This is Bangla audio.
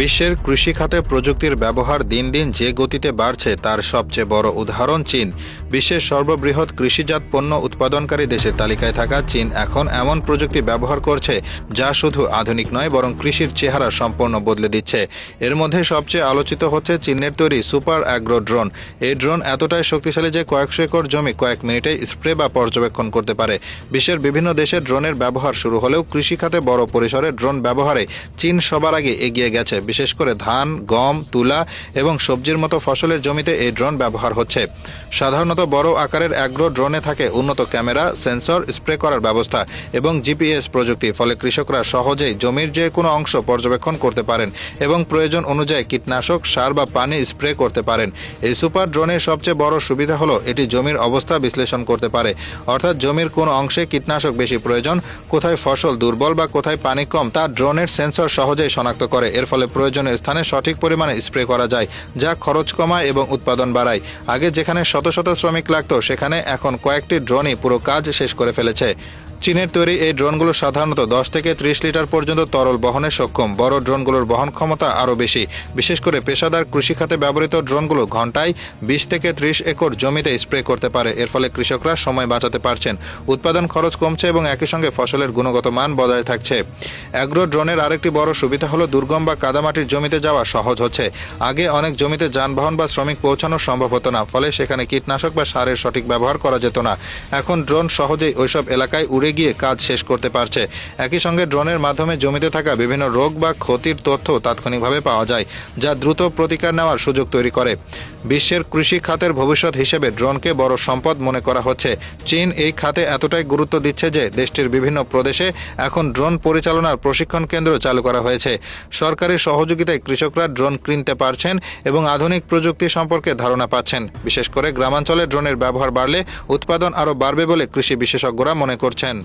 বিশ্বের কৃষি খাতে প্রযুক্তির ব্যবহার দিন দিন যে গতিতে বাড়ছে তার সবচেয়ে বড় উদাহরণ চীন। বিশ্বের সর্ববৃহৎ কৃষিজাত পণ্য উৎপাদনকারী দেশের তালিকায় থাকা চীন এখন এমন প্রযুক্তি ব্যবহার করছে যা শুধু আধুনিক নয়, বরং কৃষির চেহারা সম্পূর্ণ বদলে দিচ্ছে। এর মধ্যে সবচেয়ে আলোচিত হচ্ছে চীনের তৈরি সুপার অ্যাগ্রো ড্রোন। এই ড্রোন এতটাই শক্তিশালী যে কয়েকশো একর জমি কয়েক মিনিটে স্প্রে বা পর্যবেক্ষণ করতে পারে। বিশ্বের বিভিন্ন দেশে ড্রোনের ব্যবহার শুরু হলেও কৃষি খাতে বড় পরিসরে ড্রোন ব্যবহারে চীন সবার আগে এগিয়ে গেছে। বিশেষ করে ধান, গম, তুলা এবং সবজির মতো ফসলের জমিতে এই ড্রোন ব্যবহার হচ্ছে। সাধারণত বড় আকারের অ্যাগ্রো ড্রোনে থাকে উন্নত ক্যামেরা, সেন্সর, স্প্রে করার ব্যবস্থা এবং জিপিএস প্রযুক্তি, ফলে কৃষকরা সহজেই জমির যে কোনো অংশ পর্যবেক্ষণ করতে পারেন এবং প্রয়োজন অনুযায়ী কীটনাশক, সার বা পানি স্প্রে করতে পারেন। এই সুপার ড্রোনের সবচেয়ে বড় সুবিধা হলো এটি জমির অবস্থা বিশ্লেষণ করতে পারে। অর্থাৎ জমির কোন অংশে কীটনাশক বেশি প্রয়োজন, কোথায় ফসল দুর্বল বা কোথায় পানি কম, তা ড্রোনের সেন্সর সহজেই শনাক্ত করে। এর ফলে প্রয়োজনীয় স্থানে সঠিক পরিমাণে স্প্রে করা যায়, যা খরচ কমায় এবং উৎপাদন বাড়ায়। আগে যেখানে শত শত শ্রমিক লাগতো, সেখানে এখন কয়েকটি ড্রোনই পুরো কাজ শেষ করে ফেলেছে। চীনের তৈরি এই ড্রোনগুলো সাধারণত দশ থেকে ত্রিশ লিটার পর্যন্ত তরল বহনে সক্ষম। বড় ড্রোনগুলোর বহন ক্ষমতা আরও বেশি। বিশেষ করে পেশাদার কৃষি খাতে ব্যবহৃত ড্রোনগুলো ঘন্টায় বিশ থেকে ত্রিশ একর জমিতে স্প্রে করতে পারে। এর ফলে কৃষকরা সময় বাঁচাতে পারছেন। উৎপাদন খরচ কমছে এবং একই সঙ্গে ফসলের গুণগত মান বজায় থাকছে। অ্যাগ্রো ড্রোনের আরেকটি বড় সুবিধা হলো দুর্গম বা কাদামাটির জমিতে যাওয়া সহজ হচ্ছে। আগে অনেক জমিতে যানবাহন বা শ্রমিক পৌঁছানো সম্ভব হতো না, ফলে সেখানে কীটনাশক বা সারের সঠিক ব্যবহার করা যেত না। এখন ড্রোন সহজেই ওইসব এলাকায় উড়ে গিয়ে কাজ শেষ করতে পারছে। একই সঙ্গে ড্রোনের মাধ্যমে জমিতে থাকা বিভিন্ন রোগ বা ক্ষতির তথ্য তাৎক্ষণিকভাবে পাওয়া যায়, যা দ্রুত প্রতিকার নেওয়ার সুযোগ তৈরি করে। বিশ্বের কৃষি খাতের ভবিষ্যৎ হিসেবে ড্রোনকে বড় সম্পদ মনে করা হচ্ছে। চীন এই খাতে এতটাই গুরুত্ব দিচ্ছে যে দেশটির বিভিন্ন প্রদেশে এখন ড্রোন পরিচালনার প্রশিক্ষণ কেন্দ্র চালু করা হয়েছে। সরকারি সহযোগিতায় কৃষকরা ড্রোন কিনতে পারছেন এবং আধুনিক প্রযুক্তি সম্পর্কে ধারণা পাচ্ছেন। বিশেষ করে গ্রামাঞ্চলে ড্রোনের ব্যবহার বাড়লে উৎপাদন আরও বাড়বে বলে কৃষি বিশেষজ্ঞরা মনে করছেন।